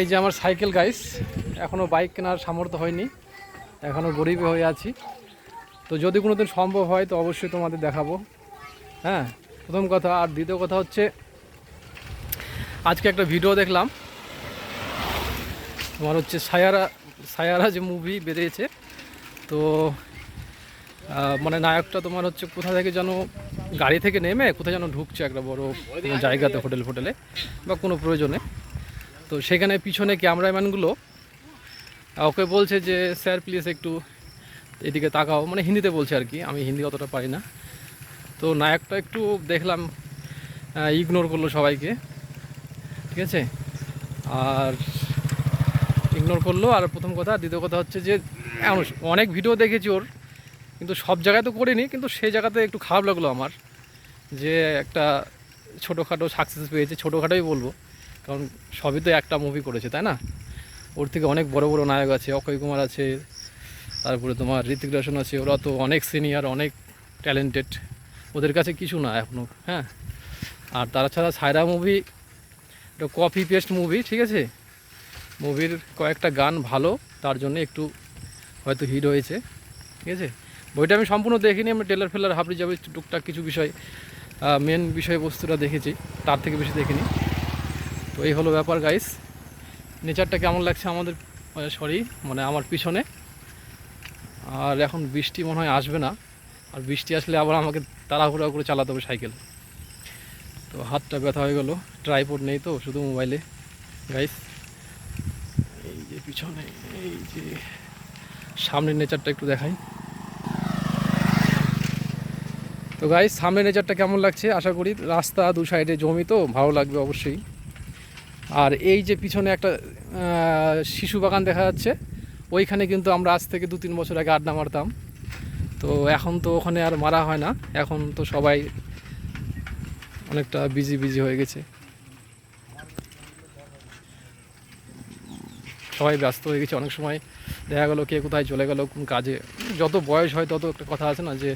এই যে আমার সাইকেল গাইস এখনও বাইক কেনার সামর্থ্য হয়নি এখনও গরিবে হয়ে আছি। তো যদি কোনো দিন সম্ভব হয়, তো অবশ্যই তোমাদের দেখাবো। হ্যাঁ প্রথম কথা, আর দ্বিতীয় কথা হচ্ছে, আজকে একটা ভিডিও দেখলাম। তোমার হচ্ছে সায়ারা সায়ারা যে মুভি বেরিয়েছে, তো মানে নায়কটা তোমার হচ্ছে কোথা থেকে যেন গাড়ি থেকে নেমে, কোথায় যেন ঢুকছে একটা বড় জায়গাতে, হোটেল ফোটেলে বা কোনো প্রয়োজনে। তো সেখানে পিছনে ক্যামেরাম্যানগুলো ওকে বলছে যে, স্যার প্লিজ একটু এদিকে তাকাও। মানে হিন্দিতে বলছে আর কি, আমি হিন্দি অতটা পারি না। তো নায়কটা একটু দেখলাম ইগনোর করল সবাইকে, ঠিক আছে? আর ইগনোর করল, আর প্রথম কথা, দ্বিতীয় কথা হচ্ছে যে অনেক ভিডিও দেখেছি ওর, কিন্তু সব জায়গায় তো করিনি, কিন্তু সেই জায়গাতে একটু খারাপ লাগল আমার, যে একটা ছোটোখাটো সাকসেস পেয়েছে, ছোটোখাটোই বলব। কারণ সবই তো একটা মুভি করেছে, তাই না? ওর থেকে অনেক বড় বড় নায়ক আছে, অক্ষয় কুমার আছে, তারপরে তোমার ঋতিক রোশন আছে, ওরা তো অনেক সিনিয়র অনেক ট্যালেন্টেড ওদের কাছে কিছু না এখনও হ্যাঁ? আর তাছাড়া সায়রা মুভি একটা কপি পেস্ট মুভি ঠিক আছে? মুভির কয়েকটা গান ভালো, তার জন্য একটু হয়তো হিট হয়েছে, ঠিক আছে? বইটা আমি সম্পূর্ণ দেখিনি, আমি টেলার ফেলার হাবড়ি যাবে টুকটাক কিছু বিষয় মেন বিষয়বস্তুটা দেখেছি, তার থেকে বেশি দেখিনি। তো এই হলো ব্যাপার গাইস নেচারটা কেমন লাগছে আমাদের সরি মানে আমার পিছনে? আর এখন বৃষ্টি মনে হয় আসবে না। আর বৃষ্টি আসলে আবার আমাকে তাড়াহুড়া করে চালাতে হবে সাইকেল। তো হাতটা ব্যথা হয়ে গেল ট্রাইপোড নেই তো, শুধু মোবাইলে গাইস এই যে পিছনে, এই যে সামনের নেচারটা একটু দেখাই। তো গাইস সামনের নেচারটা কেমন লাগছে? আশা করি রাস্তা দু সাইডে জমি তো, ভালো লাগবে অবশ্যই। আর এই যে পিছনে একটা শিশু বাগান দেখা যাচ্ছে, ওইখানে কিন্তু আমরা আজ থেকে দু তিন বছর আগে আড্ডা মারতাম। তো এখন তো ওখানে আর মারা হয় না, এখন তো সবাই অনেকটা বিজি বিজি হয়ে গেছে। সবাই ব্যস্ত হয়ে গেছে, অনেক সময় দেখা গেলো কে কোথায় চলে গেল, কোন কাজে। যত বয়স হয় তত একটা কথা আছে না যে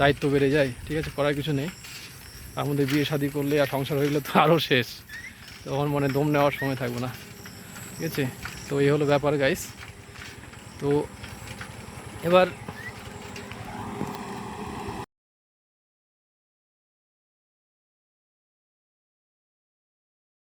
দায়িত্ব বেড়ে যায়, ঠিক আছে, করার কিছু নেই। মধ্যে বিয়ে শাদি করলে আর সংসার হয়ে গেলে তো আরও শেষ। তখন মনে দম নেওয়ার সময় থাকবে না। ঠিক আছে? তো এই হলো ব্যাপার গাইস তো এবার